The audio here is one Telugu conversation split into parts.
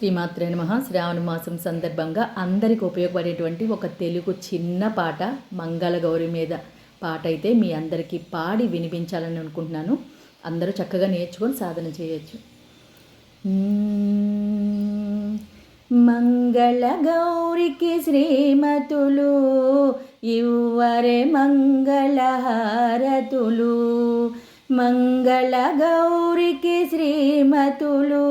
శ్రీమాత్రే నమ. శ్రావణ మాసం సందర్భంగా అందరికి ఉపయోగపడేటువంటి ఒక తెలుగు చిన్న పాట మంగళ గౌరి మీద పాట అయితే మీ అందరికీ పాడి వినిపించాలని అనుకుంటున్నాను. అందరూ చక్కగా నేర్చుకొని సాధన చేయొచ్చు. మంగళగౌరికి మంగళ గౌరికి శ్రీమతులు ఇవ్వరే మంగళహారతులు. మంగళ గౌరికి శ్రీమతులు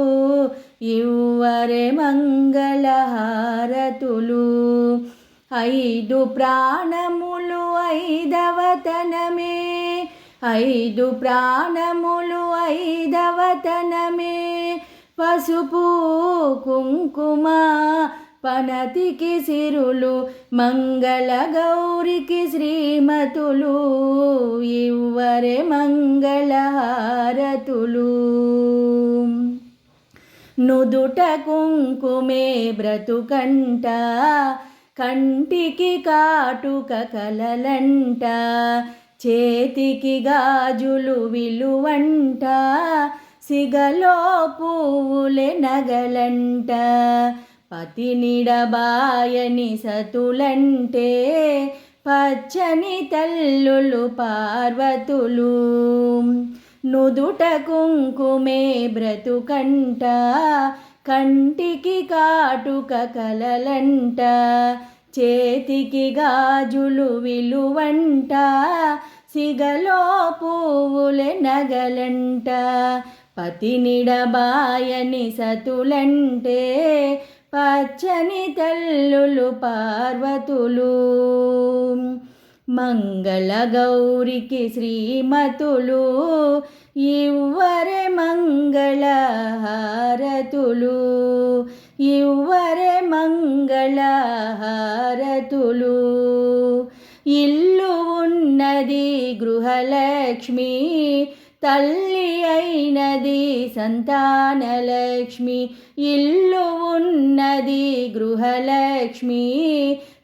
మంగళహారతులు. ఐదు ప్రాణములు ఐదవతనమే. ఐదు ప్రాణములు ఐదవతనమే. పసుపు కుంకుమ పనతికి సిరులు మంగళ గౌరికి శ్రీమతులు. ఈ నుదుట కుంకుమే బ్రతుకంట కంటికి కాటుక కలలంట చేతికి గాజులు విలువంట సిగలో పువ్వులే నగలంట. పతినిడబాయని సతులంటే పచ్చని తల్లులు పార్వతులు. నుదుట కుంకుమే బ్రతుకంట కంటికి కాటుక కలలంట చేతికి గాజులు విలువంట సిగలో పువ్వులే నగలంట. పతినిడబాయని సతులంటే పచ్చని తల్లులు పార్వతులు. మంగళగౌరికి శ్రీమతులు ఇవ్వరే మంగళ హారతులు ఇవ్వరే మంగళ హారతులు ఇల్లు ఉన్నది గృహలక్ష్మి తల్లి అయినది సంతానలక్ష్మి ఇల్లు ఉన్నది గృహలక్ష్మి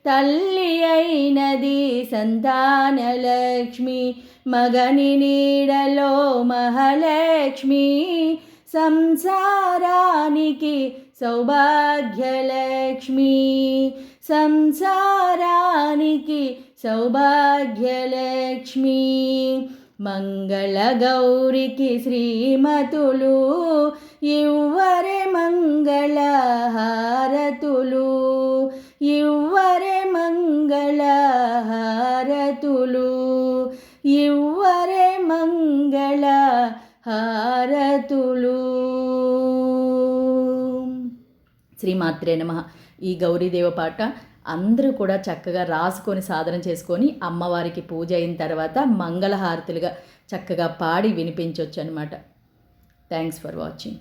తల్లి అయినది సంతానలక్ష్మి మగని నీడలో మహాలక్ష్మి సంసారానికి సౌభాగ్యలక్ష్మి సంసారానికి సౌభాగ్యలక్ష్మి. మంగళ గౌరికి శ్రీమతులు ఇవ్వరే మంగళహారతులు ఇవ్వరే మంగళ హారతులు శ్రీమాత్రే నమ. ఈ గౌరీదేవ పాట అందరూ కూడా చక్కగా రాసుకొని సాధన చేసుకొని అమ్మవారికి పూజ అయిన తర్వాత మంగళహారతులుగా చక్కగా పాడి వినిపించవచ్చు అనమాట థ్యాంక్స్ ఫర్ వాచింగ్